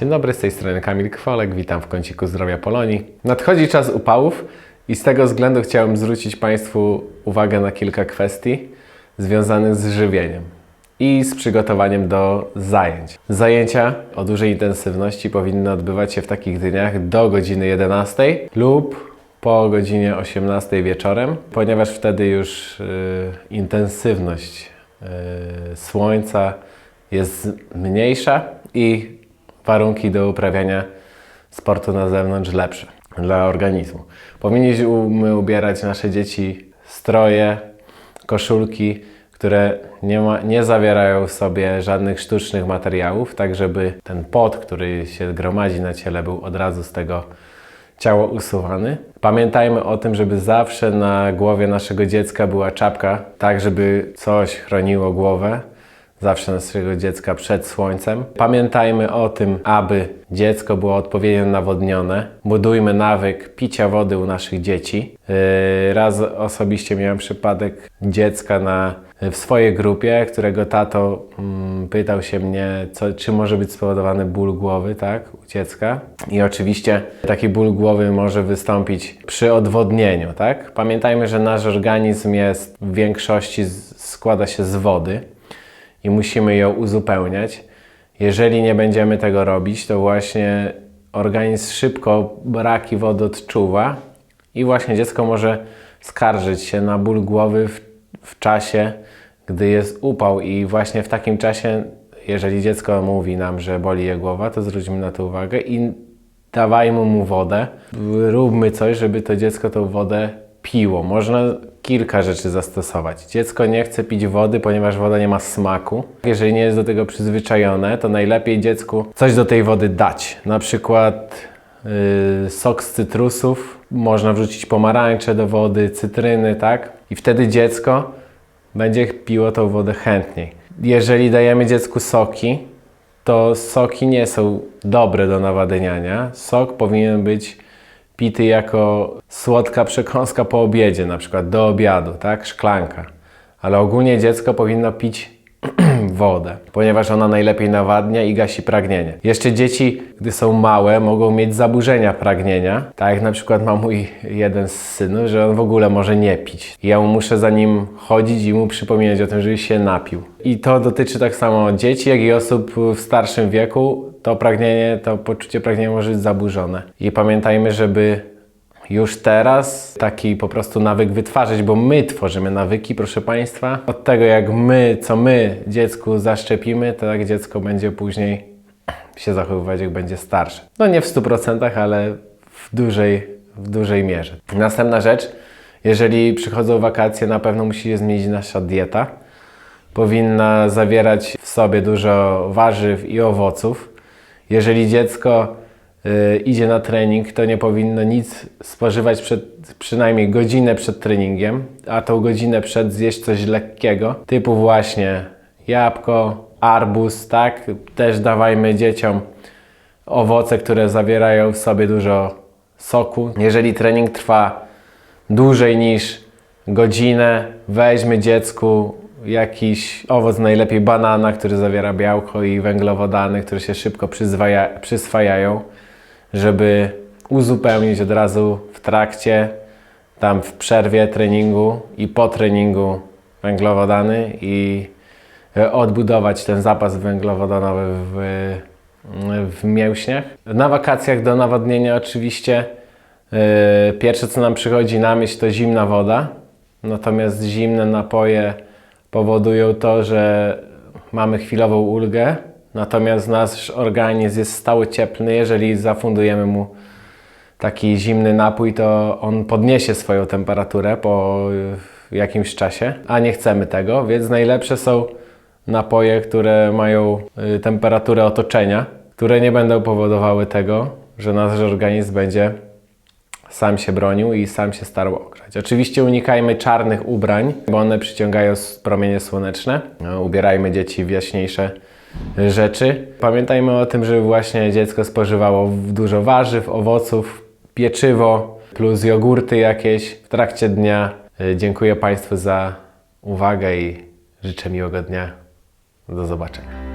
Dzień dobry, z tej strony Kamil Kwolek, witam w kąciku Zdrowia Polonii. Nadchodzi czas upałów i z tego względu chciałem zwrócić Państwu uwagę na kilka kwestii związanych z żywieniem i z przygotowaniem do zajęć. Zajęcia o dużej intensywności powinny odbywać się w takich dniach do godziny 11 lub po godzinie 18 wieczorem, ponieważ wtedy już y, intensywność y, słońca jest mniejsza i warunki do uprawiania sportu na zewnątrz lepsze dla organizmu. Powinniśmy ubierać nasze dzieci stroje, koszulki, które nie, ma, nie zawierają w sobie żadnych sztucznych materiałów, tak żeby ten pot, który się gromadzi na ciele, był od razu z tego ciała usuwany. Pamiętajmy o tym, żeby zawsze na głowie naszego dziecka była czapka, tak żeby coś chroniło głowę zawsze naszego dziecka przed słońcem. Pamiętajmy o tym, aby dziecko było odpowiednio nawodnione. Budujmy nawyk picia wody u naszych dzieci. Yy, Raz osobiście miałem przypadek dziecka na, w swojej grupie, którego tato mm, pytał się mnie, co, czy może być spowodowany ból głowy, tak, u dziecka. I oczywiście taki ból głowy może wystąpić przy odwodnieniu, tak. Pamiętajmy, że nasz organizm jest w większości składa się z wody i musimy ją uzupełniać. Jeżeli nie będziemy tego robić, to właśnie organizm szybko braki wody odczuwa i właśnie dziecko może skarżyć się na ból głowy w, w czasie, gdy jest upał i właśnie w takim czasie, jeżeli dziecko mówi nam, że boli je głowa, to zwróćmy na to uwagę i dawajmy mu wodę. Róbmy coś, żeby to dziecko tą wodę piło. Można kilka rzeczy zastosować. Dziecko nie chce pić wody, ponieważ woda nie ma smaku. Jeżeli nie jest do tego przyzwyczajone, to najlepiej dziecku coś do tej wody dać. Na przykład yy, sok z cytrusów, można wrzucić pomarańcze do wody, cytryny, tak? I wtedy dziecko będzie piło tą wodę chętniej. Jeżeli dajemy dziecku soki, to soki nie są dobre do nawadniania. Sok powinien być pity jako słodka przekąska po obiedzie, na przykład do obiadu, tak? Szklanka. Ale ogólnie dziecko powinno pić wodę, ponieważ ona najlepiej nawadnia i gasi pragnienie. Jeszcze dzieci, gdy są małe, mogą mieć zaburzenia pragnienia. Tak jak na przykład ma mój jeden z synów, że on w ogóle może nie pić. I ja mu muszę za nim chodzić i mu przypominać o tym, żeby się napił. I to dotyczy tak samo dzieci, jak i osób w starszym wieku. To pragnienie, to poczucie pragnienia może być zaburzone. I pamiętajmy, żeby już teraz taki po prostu nawyk wytwarzać, bo my tworzymy nawyki, proszę Państwa. Od tego, jak my, co my dziecku zaszczepimy, to jak dziecko będzie później się zachowywać, jak będzie starsze. No nie w 100%, ale w dużej, w dużej mierze. Następna rzecz, jeżeli przychodzą wakacje, na pewno musi się zmienić nasza dieta. Powinna zawierać w sobie dużo warzyw i owoców. Jeżeli dziecko idzie na trening, to nie powinno nic spożywać przed, przynajmniej godzinę przed treningiem, a tą godzinę przed zjeść coś lekkiego, typu właśnie jabłko, arbuz, tak? Też dawajmy dzieciom owoce, które zawierają w sobie dużo soku. Jeżeli trening trwa dłużej niż godzinę, weźmy dziecku jakiś owoc, najlepiej banana, który zawiera białko i węglowodany, które się szybko przyzwaja, przyswajają, żeby uzupełnić od razu w trakcie, tam w przerwie treningu i po treningu węglowodany i odbudować ten zapas węglowodanowy w, w mięśniach. Na wakacjach do nawodnienia oczywiście e, pierwsze co nam przychodzi na myśl to zimna woda, natomiast zimne napoje powodują to, że mamy chwilową ulgę, natomiast nasz organizm jest stały cieplny, jeżeli zafundujemy mu taki zimny napój, to on podniesie swoją temperaturę po y, jakimś czasie, a nie chcemy tego, więc najlepsze są napoje, które mają y, temperaturę otoczenia, które nie będą powodowały tego, że nasz organizm będzie sam się bronił i sam się starał ogrzać. Oczywiście unikajmy czarnych ubrań, bo one przyciągają promienie słoneczne. No, ubierajmy dzieci w jaśniejsze rzeczy. Pamiętajmy o tym, żeby właśnie dziecko spożywało dużo warzyw, owoców, pieczywo plus jogurty jakieś w trakcie dnia. Y, Dziękuję Państwu za uwagę i życzę miłego dnia. Do zobaczenia.